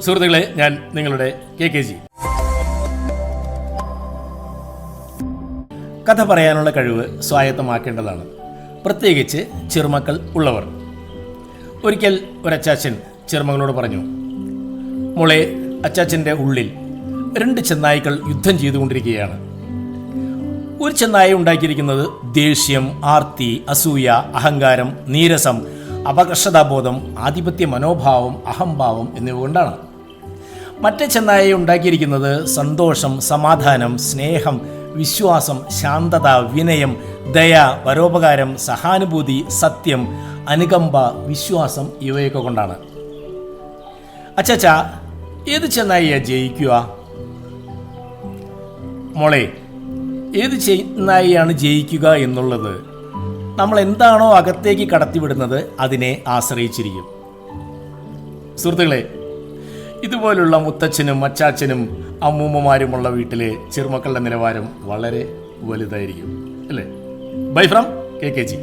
സുഹൃത്തുക്കളെ ഞാൻ നിങ്ങളുടെ കെ കെ ജി. കഥ പറയാനുള്ള കഴിവ് സ്വായത്തമാക്കേണ്ടതാണ്. പ്രത്യേകിച്ച് ചെറുമക്കൾ ഉള്ളവർ. ഒരിക്കൽ ഒരച്ചാച്ചൻ ചെറുമകളോട് പറഞ്ഞു മോളെ അച്ചാച്ചന്റെ ഉള്ളിൽ രണ്ട് ചെന്നായ്ക്കൾ യുദ്ധം ചെയ്തുകൊണ്ടിരിക്കുകയാണ്. ഒരു ചെന്നായ ഉണ്ടാക്കിയിരിക്കുന്നത് ദേഷ്യം ആർത്തി അസൂയ അഹങ്കാരം നീരസം അപകർഷതാബോധം ആധിപത്യ മനോഭാവം അഹംഭാവം എന്നിവ കൊണ്ടാണ് മറ്റേ ചെന്നായി ഉണ്ടാക്കിയിരിക്കുന്നത് സന്തോഷം സമാധാനം സ്നേഹം വിശ്വാസം ശാന്തത വിനയം ദയ പരോപകാരം സഹാനുഭൂതി സത്യം അനുകമ്പ വിശ്വാസം ഇവയൊക്കെ കൊണ്ടാണ്. അച്ചാച്ച ഏത് ചെന്നായിയാ ജയിക്കുക? മോളെ ഏത് ചെന്നായിയാണ് ജയിക്കുക എന്നുള്ളത് നമ്മൾ എന്താണോ അകത്തേക്ക് കടത്തിവിടുന്നത് അതിനെ ആശ്രയിച്ചിരിക്കും. സുഹൃത്തുക്കളെ ഇതുപോലുള്ള മുത്തച്ഛനും അച്ചാച്ചനും അമ്മൂമ്മമാരുമുള്ള വീട്ടിലെ ചെറുമക്കളുടെ നിലവാരം വളരെ വലുതായിരിക്കും. അല്ലേ? Bye from K K G